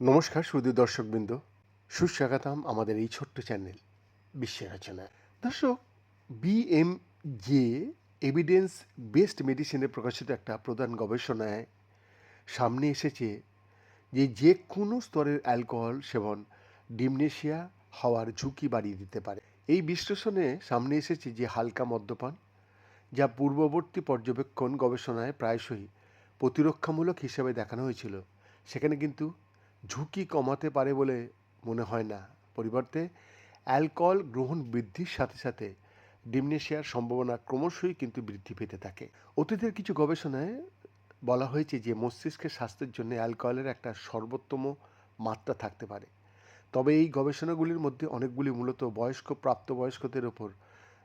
নমস্কার সুদী দর্শকবৃন্দ। সুস্বাগতম আমাদের এই ছোট্ট চ্যানেল, বিশ্বের রচনা। দর্শক B M BMJ evidence based মেডিসিনে প্রকাশিত একটা প্রধান গবেষণায় সামনে এসেছে যে যে কোনো স্তরের অ্যালকোহল সেবন ডিমনেশিয়া হওয়ার ঝুঁকি বাড়িয়ে দিতে পারে। এই বিশ্লেষণে সামনে এসেছে যে হালকা মদ্যপান যা পূর্ববর্তী পর্যবেক্ষণ গবেষণায় প্রায়শই প্রতিরক্ষামূলক হিসেবে দেখানো হয়েছিল। সেখানে কিন্তু ঝুঁকি কমাতে পারে বলে মনে হয় না। পরিবর্তে, অ্যালকোহল গ্রহণ বৃদ্ধির সাথে সাথে ডিমনেশিয়ার সম্ভাবনা ক্রমশই কিন্তু বৃদ্ধি পেতে থাকে। অতীতের কিছু গবেষণায় বলা হয়েছে যে মস্তিষ্কের স্বাস্থ্যের জন্য অ্যালকোহলের একটা সর্বোত্তম মাত্রা থাকতে পারে। তবে এই গবেষণাগুলির মধ্যে অনেকগুলি মূলত বয়স্ক, প্রাপ্তবয়স্কদের ওপর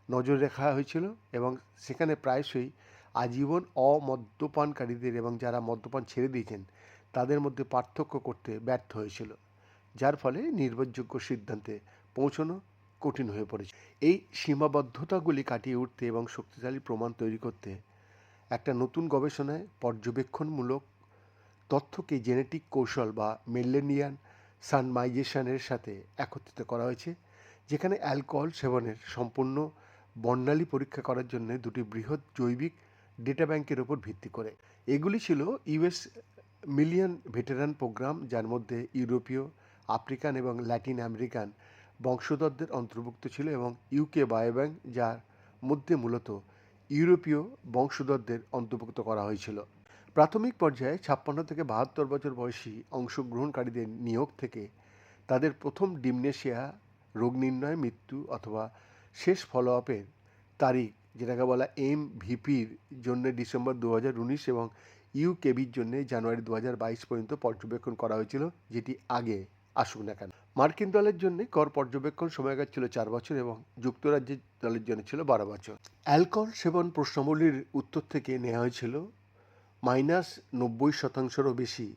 নজর রাখা হয়েছিল এবং সেখানে প্রায়শই আজীবন অমদ্যপানকারীদের এবং যারা মদ্যপান ছেড়ে দিয়েছেন, তাদের মধ্যে পার্থক্য করতে ব্যর্থ হয়েছিল, যার ফলে নির্ভরযোগ্য সিদ্ধান্তে পৌঁছানো কঠিন হয়ে পড়েছে। এই সীমাবদ্ধতাগুলি কাটিয়ে উঠতে এবং শক্তিশালী প্রমাণ তৈরি করতে একটা নতুন গবেষণায় পর্যবেক্ষণমূলক তথ্যকে জেনেটিক কৌশল বা মেলেনিয়ান সানমাইজেশনের সাথে একত্রিত করা হয়েছে, যেখানে অ্যালকোহল সেবনের সম্পূর্ণ বর্ণালী পরীক্ষা করার জন্য দুটি বৃহৎ জৈবিক ডেটা ব্যাংকের ওপর ভিত্তি করে। এগুলি ছিল ইউএস মিলিয়ন ভেটেরান প্রোগ্রাম যার মধ্যে ইউরোপীয়, আফ্রিকান এবং ল্যাটিন আমেরিকান বংশধরদের অন্তর্ভুক্ত ছিল এবং ইউকে বায়োব্যাংক যার মধ্যে মূলত ইউরোপীয় বংশধরদের অন্তর্ভুক্ত করা হয়েছিল। প্রাথমিক পর্যায়ে ছাপ্পান্ন থেকে বাহাত্তর বছর বয়সী অংশগ্রহণকারীদের নিয়োগ থেকে তাদের প্রথম ডিমনেশিয়া, রোগ নির্ণয়, মৃত্যু অথবা শেষ ফলো আপের তারিখ, যেটাকে বলা এম ভিপির জন্য ডিসেম্বর দু হাজার উনিশ এবং ইউকেবির জন্য জানুয়ারি দু হাজার বাইশ পর্যন্ত পর্যবেক্ষণ করা হয়েছিল, যেটি আগে আসুক না কেন। মার্কিন দলের জন্য কর পর্যবেক্ষণ সময়কাল ছিল চার বছর এবং যুক্তরাজ্যের দলের জন্য ছিল বারো বছর। অ্যালকোহল সেবন প্রশ্নাবলীর উত্তর থেকে নেওয়া হয়েছিল, মাইনাস নব্বই শতাংশেরও বেশি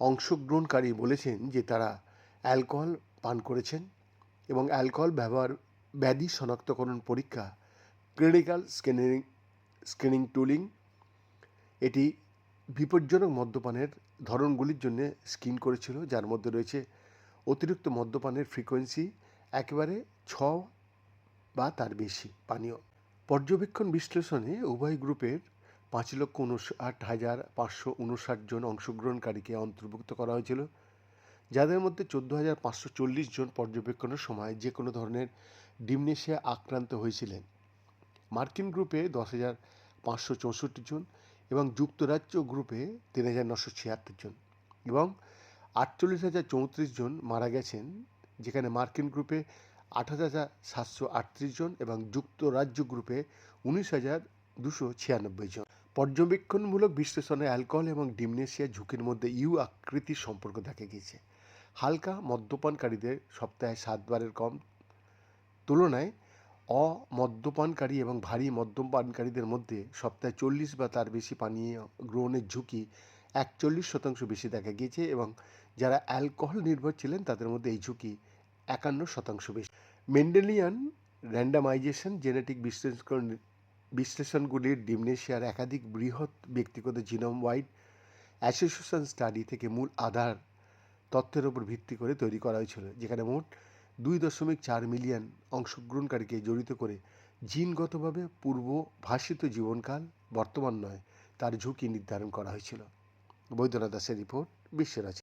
অংশগ্রহণকারী বলেছেন যে তারা অ্যালকোহল পান করেছেন এবং অ্যালকোহল ব্যবহার ব্যাধি শনাক্তকরণ পরীক্ষা, ক্লিনিক্যাল স্ক্যানিং, স্ক্রিনিং টুলিং, এটি বিপজ্জনক মদ্যপানের ধরনগুলির জন্য স্ক্রিন করেছিল, যার মধ্যে রয়েছে অতিরিক্ত মদ্যপানের ফ্রিকোয়েন্সি একেবারে ছ বা তার বেশি, পানীয়। পর্যবেক্ষণ বিশ্লেষণে উভয় গ্রুপের পাঁচ লক্ষ উনষাট হাজার পাঁচশো উনষাট জন অংশগ্রহণকারীকে অন্তর্ভুক্ত করা হয়েছিল, যাদের মধ্যে চোদ্দ হাজার পাঁচশো চল্লিশ জন পর্যবেক্ষণের সময় যে কোনো ধরনের ডিমনেশিয়া আক্রান্ত হয়েছিলেন। মার্কিন গ্রুপে দশ হাজার পাঁচশো চৌষট্টি জন এবং যুক্তরাজ্য গ্রুপে তিন হাজার নশো ছিয়াত্তর জন এবং আটচল্লিশ হাজার চৌত্রিশ জন মারা গেছেন, যেখানে মার্কিন গ্রুপে আঠাশ হাজার সাতশো আটত্রিশ জন এবং যুক্তরাজ্য গ্রুপে উনিশ হাজার দুশো ছিয়ানব্বই জন। পর্যবেক্ষণমূলক বিশ্লেষণে অ্যালকোহল এবং ডিমনেশিয়া ঝুঁকির মধ্যে ইউ আকৃতির সম্পর্ক দেখা গিয়েছে। হালকা মদ্যপানকারীদের সপ্তাহে সাতবারের কম তুলনায় অমদ্যপানকারী এবং ভারী মদ্যপানকারীদের মধ্যে সপ্তাহে চল্লিশ বা তার বেশি পানীয় গ্রহণের ঝুঁকি একচল্লিশ শতাংশ বেশি দেখা গিয়েছে এবং যারা অ্যালকোহল নির্ভর ছিলেন, তাদের মধ্যে এই ঝুঁকি একান্ন শতাংশ বেশি। মেন্ডেলিয়ান র্যান্ডামাইজেশন জেনেটিক বিশ্লেষণ বিশ্লেষণগুলির ডিমনেশিয়ার একাধিক বৃহৎ ব্যক্তিগত জিনোম ওয়াইড অ্যাসোসিয়েশন স্টাডি থেকে মূল আধার তথ্যের উপর ভিত্তি করে তৈরি করা হয়েছিল, যেখানে মোট দুই দশমিক চার মিলিয়ন অংশগ্রহণকারীকে জড়িত করে জিনগতভাবে পূর্ব ভাষিত জীবনকাল বর্তমান নয়, তার ঝুঁকি নির্ধারণ করা হয়েছিল। বৈদ্যনাথ দাসের রিপোর্ট বিশ্বের